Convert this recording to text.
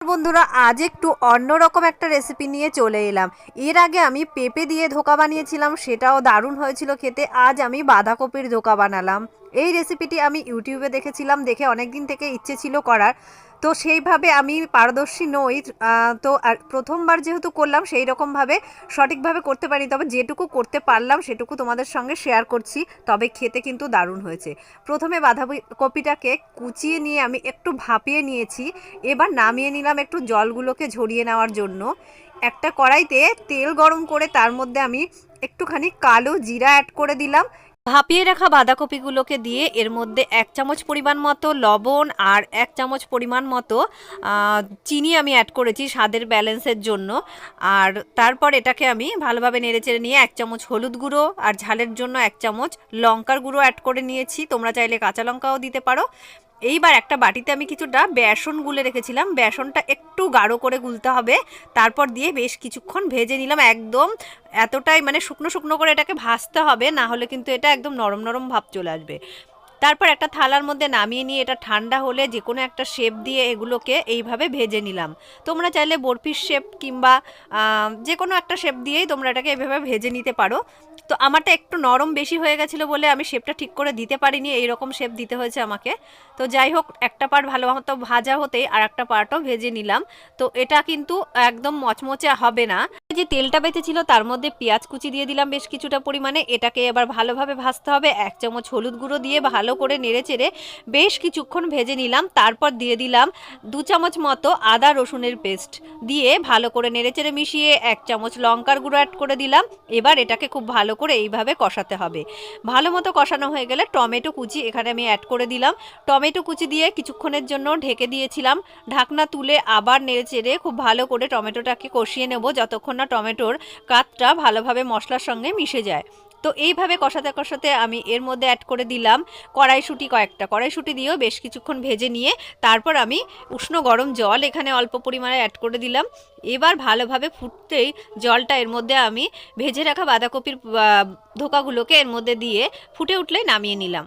বন্ধুরা, আজ একটু অন্যরকম একটা রেসিপি নিয়ে চলে এলাম। এর আগে আমি পেঁপে দিয়ে ধোকা বানিয়েছিলাম, সেটাও দারুণ হয়েছিল খেতে। আজ আমি বাঁধাকপির ধোকা বানালাম। এই রেসিপিটি আমি ইউটিউবে দেখেছিলাম, দেখে অনেক দিন থেকে ইচ্ছে ছিল করার। তো সেইভাবে আমি পারদর্শী নই। তো আর প্রথমবার যেহেতু করলাম সেই রকমভাবে সঠিকভাবে করতে পারি তবে যেটুকু করতে পারলাম, সেটুকু তোমাদের সঙ্গে শেয়ার করছি। তবে খেতে কিন্তু দারুণ হয়েছে। প্রথমে বাঁধাকপিটাকে কুচিয়ে নিয়ে আমি একটু ভাপিয়ে নিয়েছি। এবার নামিয়ে নিলাম একটু জলগুলোকে ঝরিয়ে নেওয়ার জন্য। একটা কড়াইতে তেল গরম করে তার মধ্যে আমি একটুখানি কালো জিরা অ্যাড করে দিলাম। ভাপিয়ে রাখা বাঁধাকপিগুলোকে দিয়ে এর মধ্যে এক চামচ পরিমাণ মতো লবণ আর এক চামচ পরিমাণ মতো চিনি আমি অ্যাড করেছি স্বাদের ব্যালেন্সের জন্য। আর তারপর এটাকে আমি ভালোভাবে নেড়েচেড়ে নিয়ে এক চামচ হলুদ গুঁড়ো আর ঝালের জন্য এক চামচ লঙ্কার গুঁড়ো অ্যাড করে নিয়েছি। তোমরা চাইলে কাঁচা লঙ্কাও দিতে পারো। এইবার একটা বাটিতে আমি কিছুটা বেসন গুলে রেখেছিলাম। বেসনটা একটু গাঢ় করে গুলতে হবে। তারপর দিয়ে বেশ কিছুক্ষণ ভেজে নিলাম একদম। এতটাই মানে শুকনো শুকনো করে এটাকে ভাজতে হবে, না হলে কিন্তু এটা একদম নরম নরম ভাব চলে আসবে। তারপর একটা থালার মধ্যে নামিয়ে নিয়ে এটা ঠান্ডা হলে যে কোনো একটা শেপ দিয়ে এগুলোকে এইভাবে ভেজে নিলাম। তোমরা চাইলে বরফির শেপ কিংবা যে কোনো একটা শেপ দিয়েই তোমরা এটাকে এভাবে ভেজে নিতে পারো। তো আমারটা একটু নরম বেশি হয়ে গেছিল বলে আমি শেপটা ঠিক করে দিতে পারিনি এই রকম শেপ দিতে হয়েছে আমাকে। তো যাই হোক, একটা পার্ট ভালো মতো ভাজা হতেই আর একটা পার্টও ভেজে নিলাম। তো এটা কিন্তু একদম মচমচে হবে না। যে তেলটা বেঁচেছিল, তার মধ্যে পেঁয়াজ কুচি দিয়ে দিলাম বেশ কিছুটা পরিমাণে। এটাকে এবার ভালোভাবে ভাজতে হবে। এক চামচ হলুদ গুঁড়ো দিয়ে ভালো করে নেড়ে চেড়ে বেশ কিছুক্ষণ ভেজে নিলাম। তারপর দিয়ে দিলাম দু চামচ মতো আদা রসুনের পেস্ট দিয়ে ভালো করে নেড়েচেড়ে মিশিয়ে এক চামচ লঙ্কার গুঁড়ো অ্যাড করে দিলাম। এবার এটাকে খুব ভালো করে এইভাবে কষাতে হবে। ভালো মতো কষানো হয়ে গেলে টমেটো কুচি এখানে আমি অ্যাড করে দিলাম। টমেটো কুচি দিয়ে কিছুক্ষণের জন্য ঢেকে দিয়েছিলাম। ঢাকনা তুলে আবার নেড়ে নেড়েচেড়ে খুব ভালো করে টমেটোটাকে কষিয়ে নেব। যতক্ষণ না টমেটোর কাতটা ভালোভাবে মশলার সঙ্গে মিশে যায়। তো এইভাবে কষাতে কষাতে আমি এর মধ্যে অ্যাড করে দিলাম কড়াইশুঁটি কয়েকটা। কড়াইশুঁটি দিয়েও বেশ কিছুক্ষণ ভেজে নিয়ে তারপর আমি উষ্ণ গরম জল এখানে অল্প পরিমাণে অ্যাড করে দিলাম। এবার ভালোভাবে ফুটতেই জলটা এর মধ্যে আমি ভেজে রাখা বাঁধাকপির ধোকাগুলোকে এর মধ্যে দিয়ে ফুটে উঠলেই নামিয়ে নিলাম।